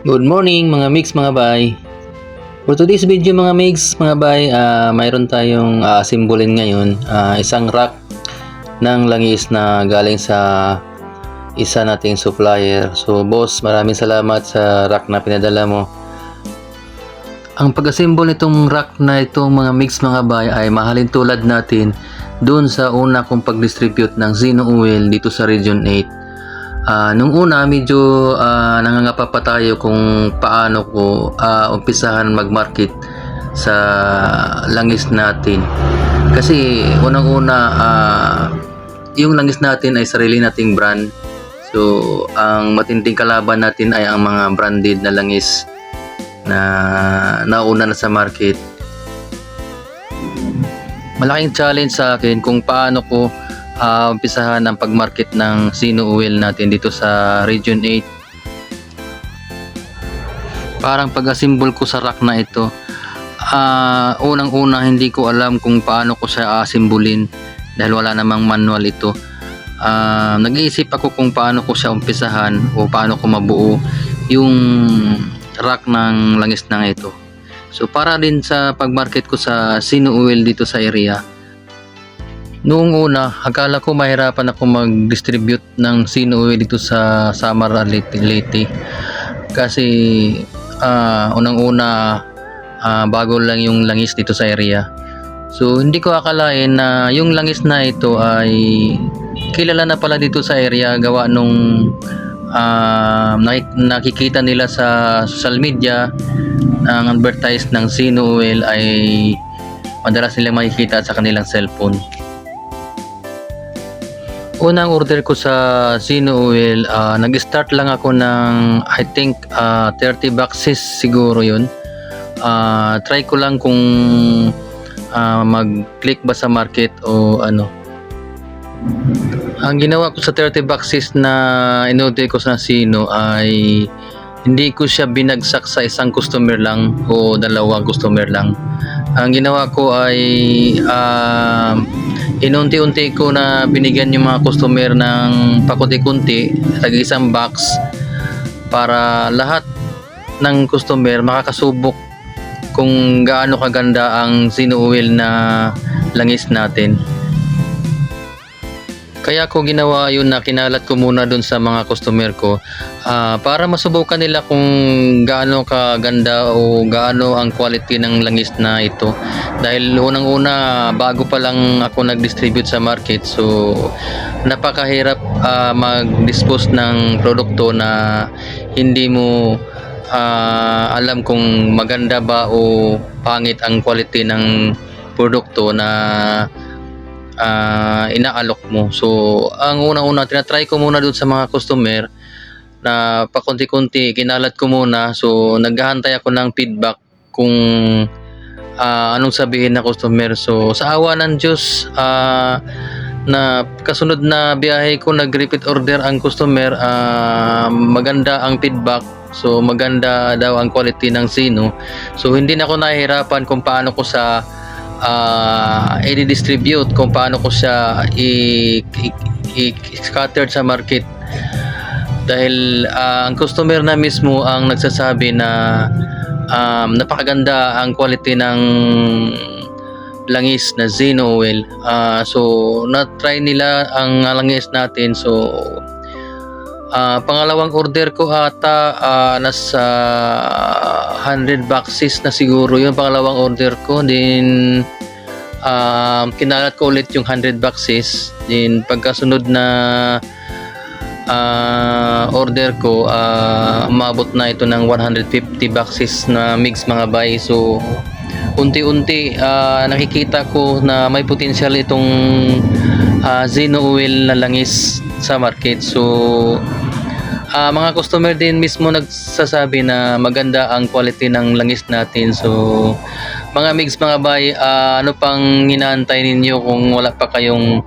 Good morning mga mix mga bay. For today's video mga mix mga bay, ah, mayroon tayong uh, simbolin ngayon, ah, isang rack ng langis na galing sa isa nating supplier. So boss, maraming salamat sa rack na pinadala mo. Ang pag-assemble nitong rack na itong mga mix mga bay ay mahalin tulad natin doon sa una kong pag-distribute ng Zeno Oil dito sa Region 8. Ah, nung una medyo ah, nangangapa pa tayo kung paano ko ah, umpisahan mag-market sa langis natin. Kasi unang-una ah, yung langis natin ay sarili nating brand. So, ang matinding kalaban natin ay ang mga branded na langis na nauna na sa market. Malaking challenge sa akin kung paano ko ah, umpisahan ang pag-market ng Sino Oil natin dito sa Region 8. Parang pag-assemble ko sa rack na ito, ah, unang-una hindi ko alam kung paano ko siya asimbulin dahil wala namang manual ito. Ah, nag-iisip ako kung paano ko siya umpisahan o paano ko mabuo yung rack ng langis na ito. So para din sa pag-market ko sa Sino Oil dito sa area, Noong una, akala ko mahirapan ako mag-distribute ng Oil dito sa Samara Leyte. Leyte. Kasi ah, unang-una ah, bago lang yung langis dito sa area. So hindi ko akalain na yung langis na ito ay kilala na pala dito sa area gawa nung nakik- nakikita nila sa social media ang advertise ng Sino Oil ay madalas nilang makikita sa kanilang cellphone. Unang order ko sa Sino Oil, ah, nag-start lang ako ng I think ah, 30 boxes siguro yun. Ah, try ko lang kung ah, mag-click ba sa market o ano. Ang ginawa ko sa 30 boxes na inorder ko sa Sino ay hindi ko siya binagsak sa isang customer lang o dalawang customer lang. Ang ginawa ko ay ah, inunti-unti ko na binigyan yung mga customer ng pakunti-kunti tag isang box para lahat ng customer makakasubok kung gaano kaganda ang Sino Oil na langis natin. Kaya ko ginawa yun na kinalat ko muna dun sa mga customer ko ah, para masubukan nila kung gaano kaganda o gaano ang quality ng langis na ito. Dahil unang-una bago pa lang ako nag-distribute sa market so napakahirap ah, mag-dispose ng produkto na hindi mo ah, alam kung maganda ba o pangit ang quality ng produkto na ah, inaalok mo. So, ang unang-una, tinatry ko muna dun sa mga customer na pakunti-kunti, kinalat ko muna. So, naghahantay ako ng feedback kung ah, anong sabihin na customer. So, sa awa ng Diyos, ah, na kasunod na biyahe ko, nag-repeat order ang customer, ah, maganda ang feedback. So, maganda daw ang quality ng sino. So, hindi na ako nahihirapan kung paano ko sa uh, i-distribute kung paano ko siya i-scatter sa market. Dahil ah, ang customer na mismo ang nagsasabi na um, napakaganda ang quality ng langis na Zeno oil Ah, so na-try nila ang langis natin. So ah, pangalawang order ko ata ah, nasa 100 boxes na siguro yun pangalawang order ko. Din um, kinalat ko ulit yung 100 boxes. Din pagkasunod na ah, order ko ah, umabot na ito ng 150 boxes na mix mga bay. So unti-unti ah, nakikita ko na may potential itong ah, Zeno oil na langis sa market. So Ah, mga customer din mismo nagsasabi na maganda ang quality ng langis natin. So, mga mix mga bay, ah, ano pang hinaantay ninyo kung wala pa kayong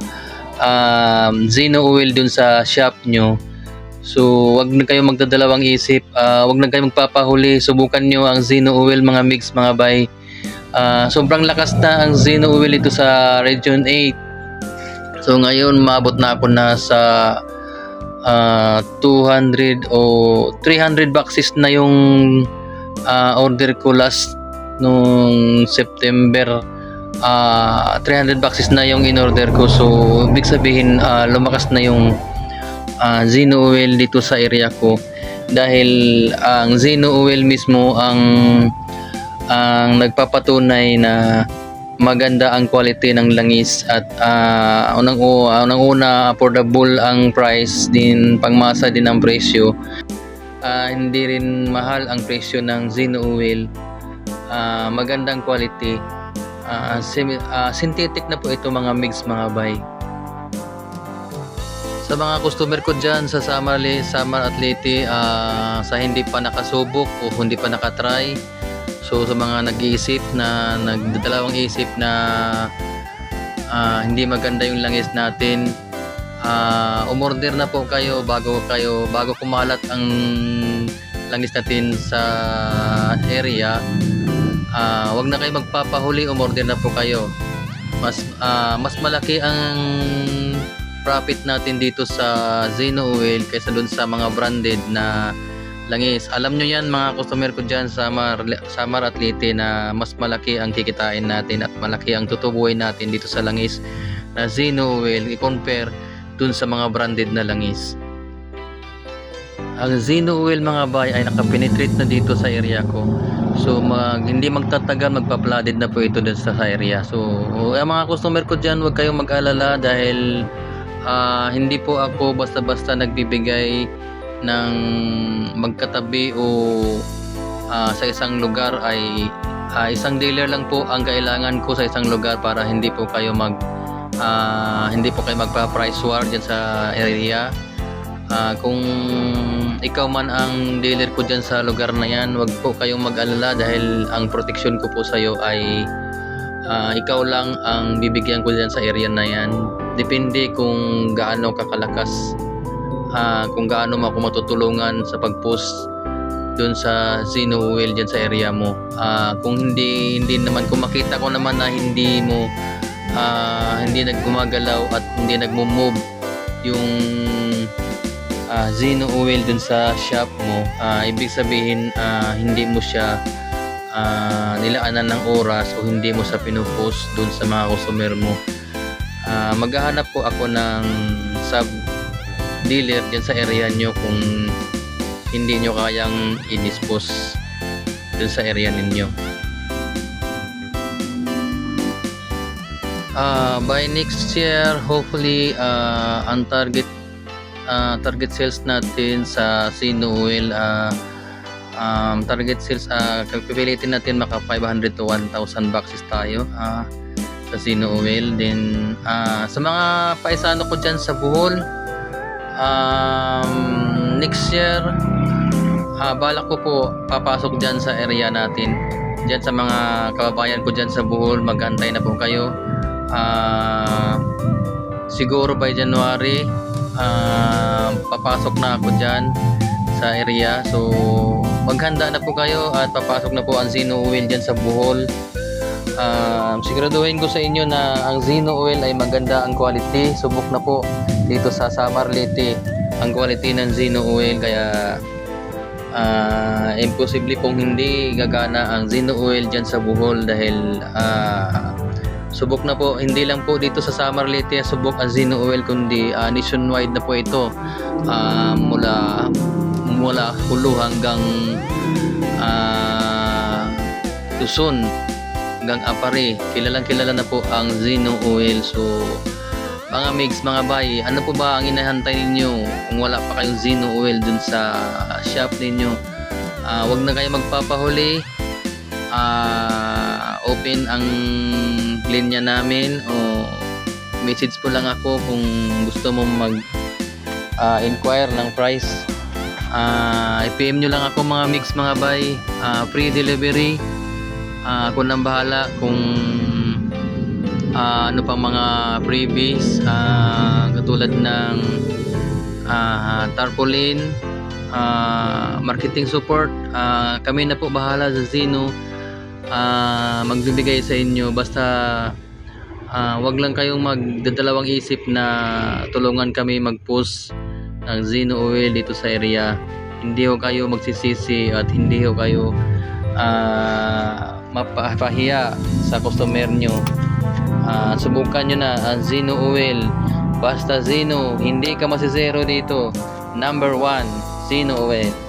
um, Zeno oil dun sa shop nyo? So, wag na kayong magdadalawang isip, ah, wag na kayong magpapahuli, subukan nyo ang Zeno oil mga mix mga bay. Ah, sobrang lakas na ang Zeno oil ito sa Region 8. So, ngayon maabot na ako na sa ah, 200 o 300 boxes na yung ah, order ko last nung September. Ah 300 boxes na yung in-order ko. So ibig sabihin ah, lumakas na yung ah, Zeno oil dito sa area ko. Dahil ang Zeno oil mismo ang ang nagpapatunay na maganda ang quality ng langis at ah, unang unang una affordable ang price din pangmasa din ang presyo. Ah, hindi rin mahal ang presyo ng Zeno oil. Ah, magandang quality. Ah, semi- ah, synthetic na po ito mga mix mga bay. Sa mga customer ko dyan sa Samar, Samar Atleti ah, sa hindi pa nakasubok o hindi pa nakatry so sa mga nag-iisip na nagdadalawang isip na ah, hindi maganda yung langis natin ah, umorder na po kayo bago kayo bago kumalat ang langis natin sa area ah, wag na kayo magpapahuli umorder na po kayo. Mas ah, mas malaki ang profit natin dito sa Zeno Oil kaysa dun sa mga branded na langis. Alam nyo yan mga customer ko dyan sa Samar, Samar Atlete na mas malaki ang kikitain natin at malaki ang tutubuhin natin dito sa langis na Zeno Oil i-compare dun sa mga branded na langis. Ang Zeno Oil mga bay ay nakapenetrate na dito sa area ko. So mag, hindi magtatagal magpa-flooded na po ito dun sa, area. So ang mga customer ko dyan huwag kayong mag-alala dahil ah, hindi po ako basta-basta nagbibigay ng magkatabi o ah, sa isang lugar ay ah, isang dealer lang po ang kailangan ko sa isang lugar para hindi po kayo mag ah, hindi po kayo magpa-price war dyan sa area. Ah, kung ikaw man ang dealer ko dyan sa lugar na yan, wag po kayong mag-alala dahil ang protection ko po sa iyo ay ah, ikaw lang ang bibigyan ko dyan sa area na yan. Depende kung gaano kakalakas, ah, kung gaano mo ako matutulungan sa pag-post doon sa Zeno Oil dyan sa area mo. Ah, kung hindi hindi naman kung makita ko naman na hindi mo ah, hindi naggumagalaw at hindi nagmo-move yung ah, Zeno Oil dun sa shop mo, ah, ibig sabihin ah, hindi mo siya ah, nilaanan ng oras o hindi mo sa pinupost dun sa mga customer mo. Ah, maghahanap po ako ng sub dealer dyan sa area nyo kung hindi nyo kayang i-dispose dun sa area ninyo. Ah, by next year, hopefully, ah, ang target ah, target sales natin sa Sino Oil ah, um, target sales uh, pipilitin natin maka 500 to 1,000 boxes tayo ah, sa Sino Oil then ah, sa mga paisano ko dyan sa Bohol um, next year ah, balak ko po papasok dyan sa area natin. Dyan sa mga kababayan ko dyan sa Bohol magantay na po kayo. Ah, siguro by January ah, papasok na ako dyan sa area. So maghanda na po kayo at papasok na po ang Zeno Oil dyan sa Bohol Ah, siguraduhin ko sa inyo na ang Zeno Oil ay maganda ang quality. Subok na po dito sa Samar Leyte ang quality ng Zeno Oil. Kaya ah, imposible pong hindi gagana ang Zeno Oil dyan sa Bohol dahil ah, subok na po. Hindi lang po dito sa Samar Leyte subok ang Zeno Oil kundi ah, nationwide na po ito Ah, mula mula Hulu hanggang ah, Luzon hanggang Apare kilalang kilala na po ang Zeno Oil so mga mix, mga bay, ano po ba ang inahantay ninyo kung wala pa kayong Zeno Oil dun sa shop ninyo? Ah, wag na kayo magpapahuli. Ah, open ang linya namin o message po lang ako kung gusto mo mag ah, inquire ng price. Ah, i-PM nyo lang ako mga mix mga bay. Ah, free delivery. Ah, ako nang bahala kung ah, ano pang mga freebies. Ah, katulad ng ah, tarpaulin ah, marketing support. Ah, kami na po bahala sa Zeno. Ah, magbibigay sa inyo. Basta ah, wag lang kayong magdadalawang isip na tulungan kami mag-post ng Zeno Oil dito sa area. Hindi ho kayo magsisisi at hindi ho kayo ah, mapapahiya sa customer nyo. Ah, subukan nyo na ang Zeno Oil. Basta Zeno, hindi ka masisero dito. Number one, Zeno Oil.